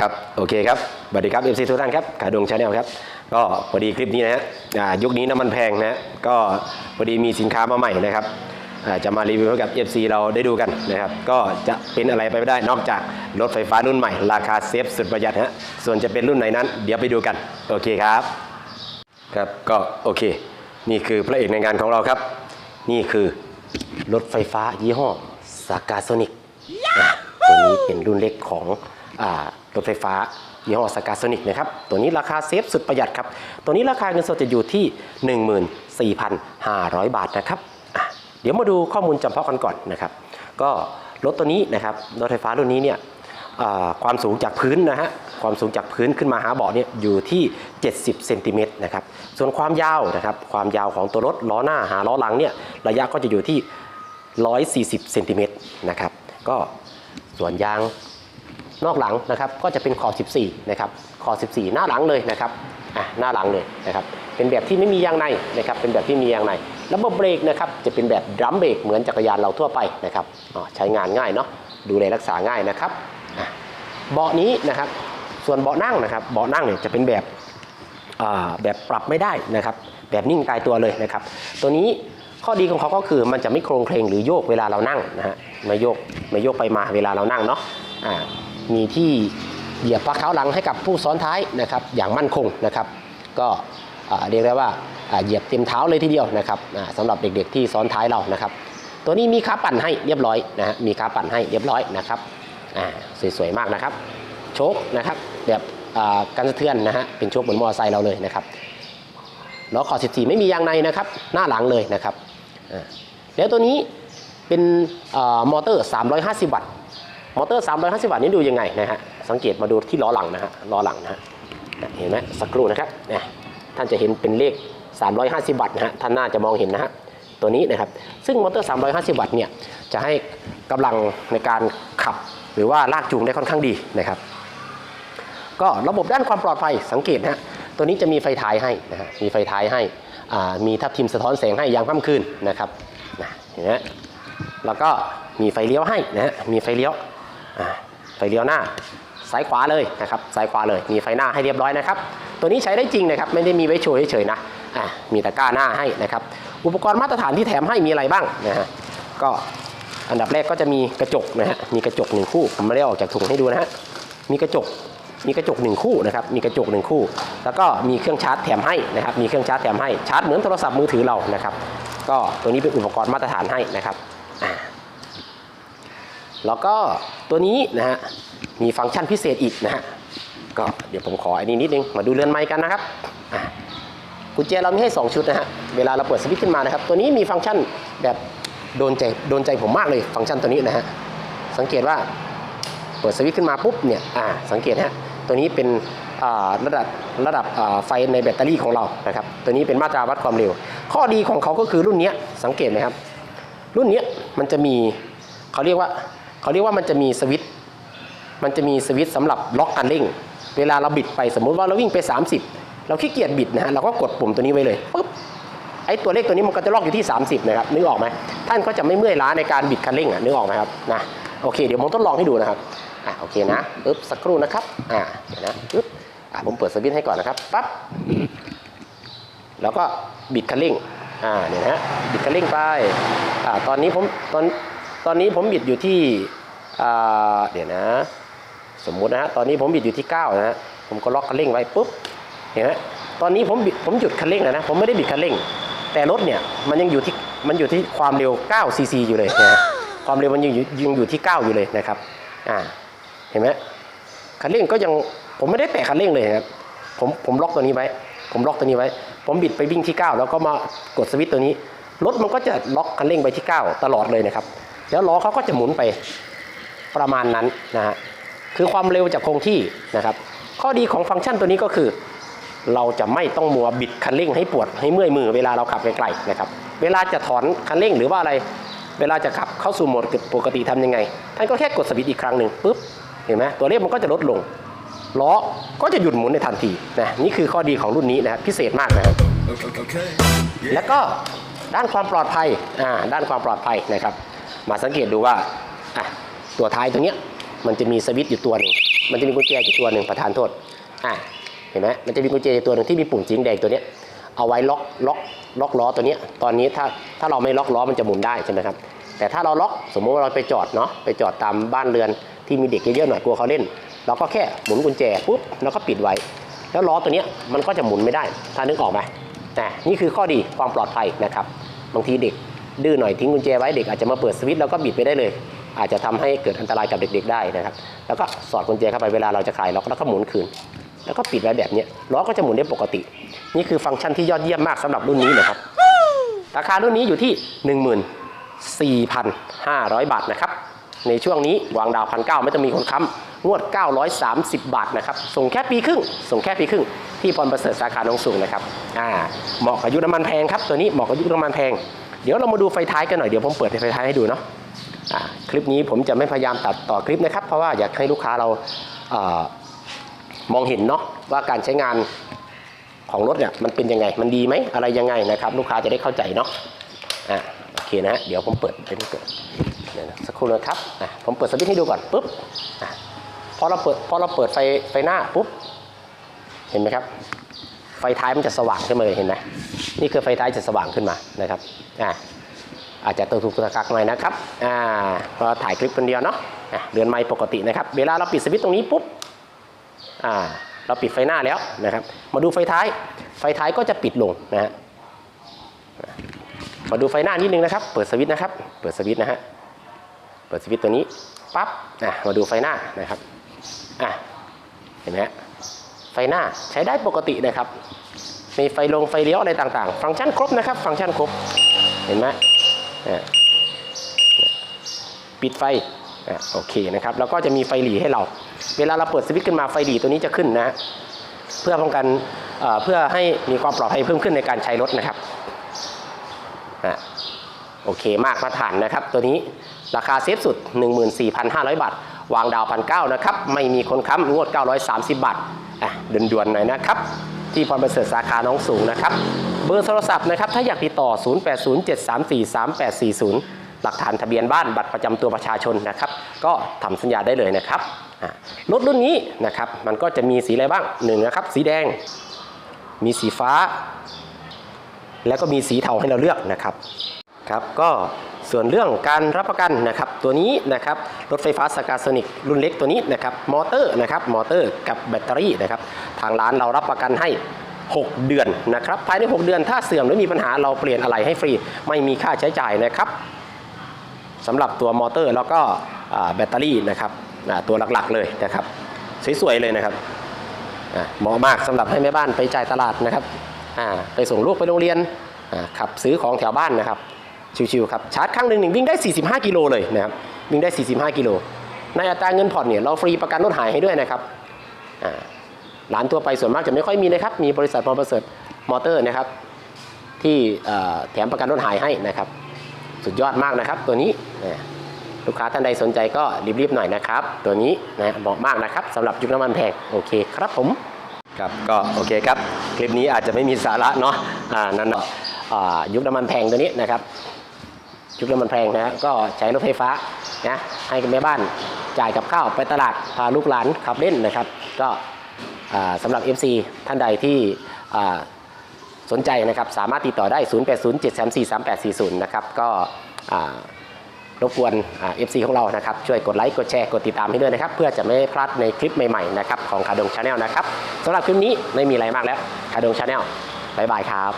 ครับโอเคครับสวัสดีครับ MC ทุกท่านครับขาดวงชาแนลครับก็พอดีคลิปนี้นะฮะยุคนี้น้ำมันแพงนะฮะก็พอดีมีสินค้ามาใหม่นะครับจะมารีวิวให้กับ FC เราได้ดูกันนะครับ ก็จะเป็นอะไรไปไม่ได้นอกจากรถไฟฟ้ารุ่นใหม่ ราคาเซฟสุดประหยัดฮะส่วนจะเป็นรุ่นไหนนั้น เดี๋ยวไปดูกัน โอเคครับครับก็โอเค นี่คือพระเอกในงานของเราครับ นี่คือรถไฟฟ้ายี่ห้อสากาโซนิกตัวนี้เป็นรุ่นเล็กของอา รถไฟฟ้ายี่ห้อสกาโซนิกนะครับ ตัวนี้ราคาเซฟสุดประหยัดครับ ตัวนี้ราคาเงินสดจะอยู่ที่ 14,500 บาทนะครับ เดี๋ยวมาดูข้อมูลจำเพาะกันก่อนนะครับ ก็รถตัวนี้นะครับ รถไฟฟ้ารุ่นนี้เนี่ยความสูงจากพื้นนะฮะ ความสูงจากพื้นขึ้นมาหาเบาะเนี่ยอยู่ที่ 70เซนติเมตรนะครับ ส่วนความยาวนะครับ ความยาวของตัวรถล้อหน้าหาล้อหลังเนี่ยระยะก็จะอยู่ที่ 140เซนติเมตรนะครับ ก็ส่วนยาง นอกหลังนะครับก็จะเป็นขอบ 14 นะครับ ขอบ 14 หน้าหลังเลยนะครับอะหน้าหลังเลยนะครับ เป็นแบบที่ไม่มียางในนะครับ เป็นแบบที่มียางใน ระบบเบรกนะครับจะเป็นแบบดรัมเบรกเหมือนจักรยานเราทั่วไปนะครับอ๋อใช้งานง่ายเนาะ ดูแลรักษาง่ายนะครับอะเบาะนี้นะครับ ส่วนเบาะนั่งนะครับ เบาะนั่งเนี่ยจะเป็นแบบอ่าแบบปรับไม่ได้นะครับ แบบนิ่งตายตัวเลยนะครับ ตัวนี้ข้อดีของเขาก็คือมันจะไม่โครงเคลงหรือโยกเวลาเรานั่งนะฮะ ไม่โยกไม่โยกไปมาเวลาเรานั่งเนาะอ่า มีที่เหยียบพักเท้าหลังให้กับผู้ซ้อนท้ายนะครับอย่างมั่นคงนะครับ ก็เรียกได้ว่าเหยียบเต็มเท้าเลยทีเดียวนะครับสำหรับเด็กๆที่ซ้อนท้ายเรานะครับ ตัวนี้มีขาปั่นให้เรียบร้อยนะฮะมีขาปั่นให้เรียบร้อยนะครับสวยๆมากนะครับ โชคนะครับแบบอ่ากันสะเทือนนะฮะเป็นโชคเหมือนมอเตอร์ไซค์เราเลยนะครับล้อขอบ14 ไม่มียางในนะครับ หน้าหลังเลยนะครับแล้วตัวนี้เป็นอมอเตอร์ 350 วัตต์ มอเตอร์ 350 วัตต์นี้ดูยังไงนะฮะสังเกตมาดูที่ล้อหลังนะฮะล้อหลังนะฮะเห็นไหมสักครู่นะครับนี่ยท่านจะเห็นเป็นเลข 350 วัตต์นะฮะท่านน่าจะมองเห็นนะฮะตัวนี้นะครับซึ่งมอเตอร์ 350 วัตต์เนี่ยจะให้กำลังในการขับหรือว่าลากจูงได้ค่อนข้างดีนะครับก็ระบบด้านความปลอดภัยสังเกตนะฮะตัวนี้จะมีไฟท้ายให้นะฮะมีไฟท้ายให้มีทับทิมสะท้อนแสงให้ยามค่ำคืนนะครับนะเห็นไหมแล้วก็มีไฟเลี้ยวให้นะฮะมีไฟเลี้ยว ไฟเลี้ยวหน้าซ้ายขวาเลยนะครับซ้ายขวาเลยมีไฟหน้าให้เรียบร้อยนะครับ ตัวนี้ใช้ได้จริงนะครับ ไม่ได้มีไว้โชว์เฉยๆนะอ่ามีตะกร้าหน้าให้นะครับ อุปกรณ์มาตรฐานที่แถมให้มีอะไรบ้างนะฮะก็อันดับแรกก็จะมีกระจกนะฮะมีกระจกหนึ่งคู่ผมไม่ได้ออกจากถุงให้ดูนะฮะมีกระจกมีกระจกหนึ่งคู่นะครับมีกระจกหนึ่งคู่ แล้วก็มีเครื่องชาร์จแถมให้นะครับมีเครื่องชาร์จแถมให้ชาร์จเหมือนโทรศัพท์มือถือเรานะครับ ก็ตัวนี้เป็นอุปกรณ์มาตรฐานให้นะครับ แล้วก็ตัวนี้นะฮะมีฟังก์ชันพิเศษอีกนะฮะก็เดี๋ยวผมขออันนี้นิดนึงมาดูเรือนไม้กันนะครับอ่ากุญแจเรามีให้ 2 ชุดนะฮะเวลาเราเปิดสวิตช์ขึ้นมานะครับ ตัวนี้มีฟังก์ชันแบบโดนใจโดนใจผมมากเลยฟังก์ชันตัวนี้นะฮะสังเกตว่าเปิดสวิตช์ขึ้นมาปุ๊บเนี่ยอ่าสังเกตฮะตัวนี้เป็นระดับระดับไฟในแบตเตอรี่ของเรานะครับ ตัวนี้เป็นมาตราวัดความเร็ว ข้อดีของเขาก็คือรุ่นนี้สังเกตไหมครับ รุ่นนี้มันจะมีเขาเรียกว่า เขาเรียกว่ามันจะมีสวิตมันจะมีสวิตช์สำหรับล็อกคันเร่ง เวลาเราบิดไปสมมุติว่าเราวิ่งไป 30 เราขี้เกียจบิดนะฮะเราก็กดปุ่มตัวนี้ไว้เลยปุ๊บไอ้ตัวเลขตัวนี้มันก็จะล็อกอยู่ที่ 30นะครับนึกออกไหมท่านก็จะไม่เมื่อยล้าในการบิดคันเร่งอะนึกออกไหมครับนะโอเคเดี๋ยวผมทดลองให้ดูนะครับอะโอเคนะปึ๊บสักครู่นะครับอ่าเดี๋ยวนะปึ๊บอะผมเปิดสวิตช์ให้ก่อนนะครับปั๊บแล้วก็บิดคันเร่งอ่าเนี่ยนะฮะบิดคันเร่งไปอ่าตอนนี้ผมตอน ตอนนี้ผมบิดอยู่ที่เดี๋ยวนะ สมมุตินะฮะตอนนี้ผมบิดอยู่ที่ 9 นะฮะผมก็ล็อกคันเร่งไว้ปุ๊บเห็นไหมตอนนี้ผมผมหยุดคันเร่งแล้วนะผมไม่ได้บิดคันเร่ง แต่รถเนี่ยมันยังอยู่ที่มันอยู่ที่ความเร็ว9ซีซีอยู่เลยนะความเร็วมันยังอยู่ยังอยู่ที่ 9 อยู่เลยนะครับอ่าเห็นไหมคันเร่งก็ยังผมไม่ได้แตะคันเร่งเลยนะครับผมผมล็อกตัวนี้ไว้ ผมล็อกตัวนี้ไว้ ผมบิดไปวิ่งที่ 9 แล้วก็มากดสวิตช์ตัวนี้รถมันก็จะล็อกคันเร่งไปที่ 9 ตลอดเลยนะครับ แล้วล้อเขาก็จะหมุนไปประมาณนั้นนะฮะคือความเร็วจากคงที่นะครับ ข้อดีของฟังก์ชันตัวนี้ก็คือ เราจะไม่ต้องมัวบิดคันเร่งให้ปวดให้เมื่อยมือเวลาเราขับไกลๆนะครับ เวลาจะถอนคันเร่งหรือว่าอะไร เวลาจะขับเข้าสู่โหมดปกติทำยังไงท่านก็แค่กดสวิตช์อีกครั้งหนึ่งปุ๊บเห็นไหมตัวเลขมันก็จะลดลงล้อก็จะหยุดหมุนในทันทีนะนี่คือข้อดีของรุ่นนี้นะครับพิเศษมากนะครับ Okay, okay. แล้วก็ด้านความปลอดภัยอ่าด้านความปลอดภัยนะครับ มาสังเกตดูว่าอะตัวท้ายตรงเนี้ยมันจะมีสวิตช์อยู่ตัวหนึ่งมันจะมีกุญแจอยู่ตัวหนึ่งประธานโทษอ่าเห็นไหมมันจะมีกุญแจอยู่ตัวหนึ่งที่มีปุ่มสีแดงตัวเนี้ยเอาไว้ล็อกล็อกล็อกล้อตัวเนี้ยตอนนี้ถ้าถ้าเราไม่ล็อกล้อมันจะหมุนได้ใช่ไหมครับแต่ถ้าเราล็อกสมมติว่าเราไปจอดเนาะไปจอดตามบ้านเรือนที่มีเด็กเยอะๆหน่อยกลัวเขาเล่น เราก็แค่หมุนกุญแจปุ๊บแล้วก็ปิดไว้ แล้วล้อตัวเนี้ยมันก็จะหมุนไม่ได้ถ้านึกออกไหมแต่นี่คือข้อดีความปลอดภัยนะครับบางทีเด็ก ดื้อหน่อยทิ้งกุญแจไว้เด็กอาจจะมาเปิดสวิตช์แล้วก็บิดไปได้เลย อาจจะทำให้เกิดอันตรายกับเด็กๆได้นะครับ แล้วก็สอดกุญแจเข้าไปเวลาเราจะคลายล็อกแล้วก็หมุนคืน แล้วก็ปิดไว้แบบนี้ล้อก็จะหมุนได้ปกติ นี่คือฟังก์ชันที่ยอดเยี่ยมมากสำหรับรุ่นนี้นะครับ ราคารุ่นนี้อยู่ที่ 14,500 บาทนะครับในช่วงนี้วางดาวพันเไม่ต้องมีคนค้ำงวด 930 บาทนะครับ ส่งแค่ปีครึ่ง ส่งแค่ปีครึ่ง ที่พรประเสริฐสาขาหนองสูงนะครับ อ่า เหมาะกับยุคน้ำมันแพงครับ ตัวนี้เหมาะกับยุคน้ำมันแพง เดี๋ยวเรามาดูไฟท้ายกันหน่อยเดี๋ยวผมเปิดไฟท้ายให้ดูเนาะคลิปนี้ผมจะไม่พยายามตัดต่อคลิปนะครับ เพราะว่าอยากให้ลูกค้าเราออมองเห็นเนาะว่าการใช้งานของรถเนี่ยมันเป็นยังไง มันดีไหมอะไรยังไงนะครับ ลูกค้าจะได้เข้าใจเนาะอะโอเคนะฮะเดี๋ยวผมเปิดเป็นเปิดเดี๋ยวสักครู่นะครับอะผมเปิดสวิตช์ให้ดูก่อนปุ๊บอะพอเราเปิดพอเราเปิดไฟไฟหน้าปุ๊บเห็นไหมครับ ไฟท้ายมันจะสว่างขึ้นมาเลยเห็นไหมนี่คือไฟท้ายจะสว่างขึ้นมานะครับอะอาจจะตัวถูกตะกักหน่อยนะครับอ่าเราถ่ายคลิปคนเดียวเนาะอะเดือนไม่ปกตินะครับ เวลาเราปิดสวิตช์ตรงนี้ปุ๊บอ่าเราปิดไฟหน้าแล้วนะครับ มาดูไฟท้าย ไฟท้ายก็จะปิดลงนะฮะมาดูไฟหน้านิดนึงนะครับ เปิดสวิตช์นะครับ เปิดสวิตช์นะฮะเปิดสวิตช์ตัวนี้ปั๊บอะมาดูไฟหน้านะครับอะเห็นไหมฮะ ฟหน้าใช้ได้ปกตินะครับ มีไฟลงไฟเลี้ยวอะไรต่างๆ ฟังก์ชันครบนะครับ ฟังก์ชันครบ เห็นไหมปิดไฟอโอเคนะครับ แล้วก็จะมีไฟหลีให้เรา เวลาเราเปิดสวิตช์ขึ้นมาไฟหลีตัวนี้จะขึ้นนะ เพื่อป้องกันเพื่อให้มีความปลอดภัยเพิ่มขึ้นในการใช้รถนะครับอโอเคมากมาตรฐานนะครับ ตัวนี้ราคาเซฟสุด 14,500 บาท วางดาวพันเนะครับ ไม่มีคนค้ำงวด 930 บาทอะด่วนๆหน่อยนะครับ ที่พรประเสริฐสาขาน้องสูงนะครับ เบอร์โทรศัพท์นะครับ ถ้าอยากติดต่อ 0807343840 หลักฐานทะเบียนบ้านบัตรประจำตัวประชาชนนะครับ ก็ทำสัญญาได้เลยนะครับรถรุ่นนี้นะครับมันก็จะมีสีอะไรบ้างหนึ่งนะครับ สีแดง มีสีฟ้า แล้วก็มีสีเทาให้เราเลือกนะครับครับก็ ส่วนเรื่องการรับประกันนะครับตัวนี้นะครับรถไฟฟ้าสกาโซนิกรุ่นเล็กตัวนี้นะครับมอเตอร์นะครับมอเตอร์กับแบตเตอรี่นะครับทางร้านเรารับประกันให้ 6 เดือนนะครับภายใน 6 เดือนถ้าเสื่อมหรือมีปัญหาเราเปลี่ยนอะไรให้ฟรี ไม่มีค่าใช้จ่ายนะครับสำหรับตัวมอเตอร์แล้วก็แบตเตอรี่นะครับตัวหลักๆเลยนะครับสวยๆเลยนะครับเหมาะมากสำหรับให้แม่บ้านไปจ่ายตลาดนะครับไปส่งลูกไปโรงเรียนขับซื้อของแถวบ้านนะครับ ชิวๆครับชาร์จครั้งหนึ่งวิ่งได้ 45 กิโลเลยนะครับวิ่งได้ 45 กิโลในอัตราเงินผ่อนเนี่ยเราฟรีประกันรถหายให้ด้วยนะครับอ่าร้านทั่วไปส่วนมากจะไม่ค่อยมีนะครับ มีบริษัทมอเตอร์เซิร์มอเตอร์นะครับ ที่แถมประกันรถหายให้นะครับ สุดยอดมากนะครับ ตัวนี้ลูกค้าท่านใดสนใจก็รีบๆหน่อยนะครับ ตัวนี้นะเหมาะมากนะครับสำหรับยุคน้ำมันแพงโอเคครับผมครับก็โอเคครับ คลิปนี้อาจจะไม่มีสาระเนาะอ่านั่นเนาะ ยุคน้ำมันแพงตัวนี้นะครับยุคน้ำมันแพงนะฮะก็ใช้รถไฟฟ้านะให้กับแม่บ้านจ่ายกับข้าวไปตลาดพาลูกหลานขับเล่นนะครับ ก็สำหรับ FC ท่านใดที่สนใจนะครับสามารถติดต่อได้ 0807343840 นะครับก็รบกวนเอฟซีของเรานะครับช่วยกดไลค์กดแชร์กดติดตามให้ด้วยนะครับ เพื่อจะไม่พลาดในคลิปใหม่ๆนะครับของคาดงชาแนลนะครับสำหรับคลิปนี้ไม่มีอะไรมากแล้วคาดงชาแนลบายบายครับ